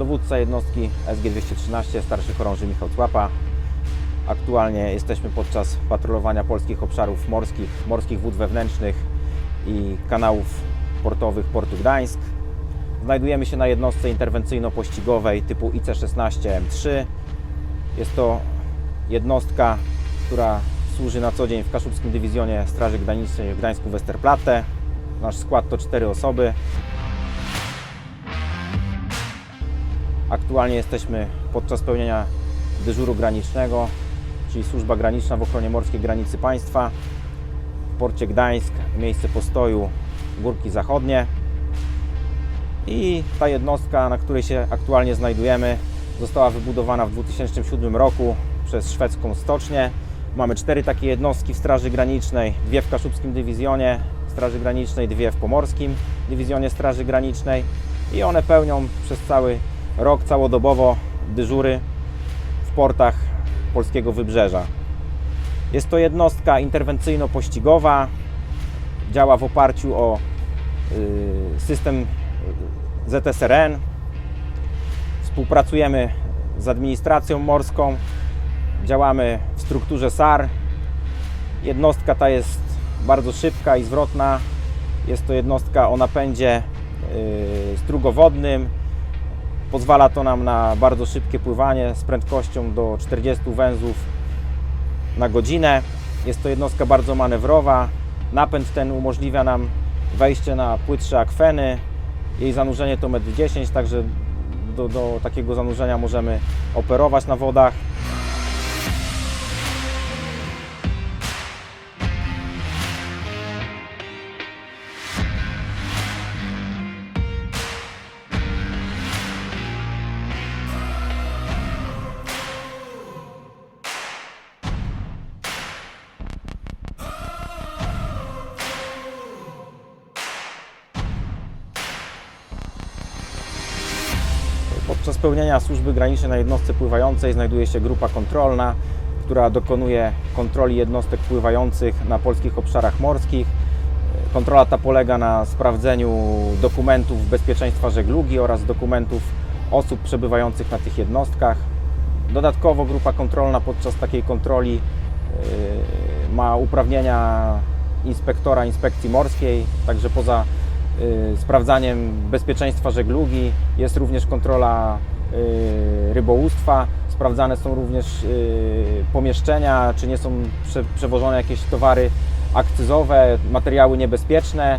dowódca jednostki SG-213, starszy chorąży Michał Cłapa. Aktualnie jesteśmy podczas patrolowania polskich obszarów morskich, morskich wód wewnętrznych i kanałów portowych Portu Gdańsk. Znajdujemy się na jednostce interwencyjno-pościgowej typu IC-16M3. Jest to jednostka, która służy na co dzień w Kaszubskim Dywizjonie Straży Granicznej w Gdańsku Westerplatte. Nasz skład to cztery osoby. Aktualnie jesteśmy podczas pełnienia dyżuru granicznego, czyli służba graniczna w ochronie morskiej granicy państwa. W porcie Gdańsk, miejsce postoju Górki Zachodnie. I ta jednostka, na której się aktualnie znajdujemy, została wybudowana w 2007 roku przez szwedzką stocznię. Mamy cztery takie jednostki w Straży Granicznej, dwie w Kaszubskim Dywizjonie Straży Granicznej, dwie w Pomorskim Dywizjonie Straży Granicznej i one pełnią przez cały rok całodobowo dyżury w portach polskiego wybrzeża. Jest to jednostka interwencyjno-pościgowa, działa w oparciu o y, system ZSRN. Współpracujemy z administracją morską, działamy w strukturze SAR. Jednostka ta jest bardzo szybka i zwrotna. Jest to jednostka o napędzie y, strugowodnym. Pozwala to nam na bardzo szybkie pływanie z prędkością do 40 węzłów na godzinę. Jest to jednostka bardzo manewrowa. Napęd ten umożliwia nam wejście na płytsze akweny. Jej zanurzenie to 1,10 m, także do, do takiego zanurzenia możemy operować na wodach. Podczas pełnienia służby granicznej na jednostce pływającej znajduje się grupa kontrolna, która dokonuje kontroli jednostek pływających na polskich obszarach morskich. Kontrola ta polega na sprawdzeniu dokumentów bezpieczeństwa żeglugi oraz dokumentów osób przebywających na tych jednostkach. Dodatkowo grupa kontrolna podczas takiej kontroli yy, ma uprawnienia inspektora inspekcji morskiej, także poza sprawdzaniem bezpieczeństwa żeglugi jest również kontrola y, rybołówstwa. Sprawdzane są również y, pomieszczenia, czy nie są prze, przewożone jakieś towary akcyzowe, materiały niebezpieczne.